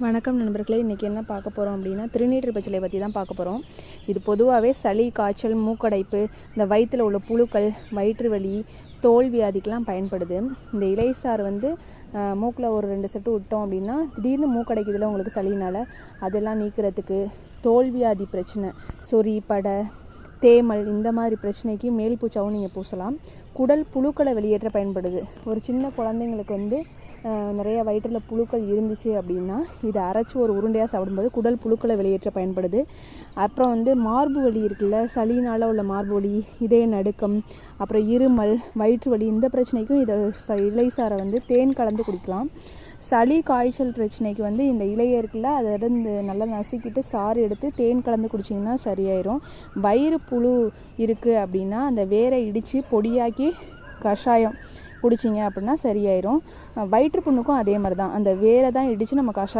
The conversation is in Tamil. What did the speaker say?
வணக்கம் நண்பர்களே இன்றைக்கி என்ன பார்க்க போகிறோம் அப்படின்னா திருநீற்று பச்சிலை பற்றி தான் பார்க்க போகிறோம் இது பொதுவாகவே சளி காய்ச்சல் மூக்கடைப்பு இந்த வயிற்றில் உள்ள புழுக்கள் வயிற்று வலி தோல் வியாதிக்கெலாம் பயன்படுது. இந்த இலைசாறு வந்து மூக்கில் ஒரு ரெண்டு செட்டு விட்டோம் அப்படின்னா திடீர்னு மூக்கடைக்குதுல உங்களுக்கு சளினால் அதெல்லாம் நீக்கிறதுக்கு தோல்வியாதி பிரச்சனை சொறி படை தேமல் இந்த மாதிரி பிரச்சனைக்கு மேல் பூச்சாவும் நீங்கள் பூசலாம். குடல் புழுக்களை வெளியேற்ற பயன்படுது. ஒரு சின்ன குழந்தைங்களுக்கு வந்து நிறைய வயிற்றில் புழுக்கள் இருந்துச்சு அப்படின்னா இதை அரைச்சி ஒரு உருண்டையாக சாப்பிடும்போது குடல் புழுக்களை வெளியேற்ற பயன்படுது. அப்புறம் வந்து மார்பு வலி இருக்குல்ல சளினால் உள்ள மார்பு வலி இதய நடுக்கம் அப்புறம் இருமல் வயிற்று வலி இந்த பிரச்சனைக்கும் இதை ச இலைசாரை வந்து தேன் கலந்து குடிக்கலாம். சளி காய்ச்சல் பிரச்சனைக்கு வந்து இந்த இலையை இருக்குல்ல அதை இருந்து நல்லா நசுக்கிட்டு சாறு எடுத்து தேன் கலந்து குடிச்சிங்கன்னா சரியாயிரும். வயிறு புழு இருக்குது அப்படின்னா அந்த வேரை இடித்து பொடியாக்கி கஷாயம் குடிச்சிங்க அப்படின்னா சரியாயிரும். வயிற்றுப்புண்ணுக்கும் வயிற்று புண்ணுக்கும் அதே மாதிரி தான் அந்த வேரை தான் இடித்து நம்ம கஷாயம்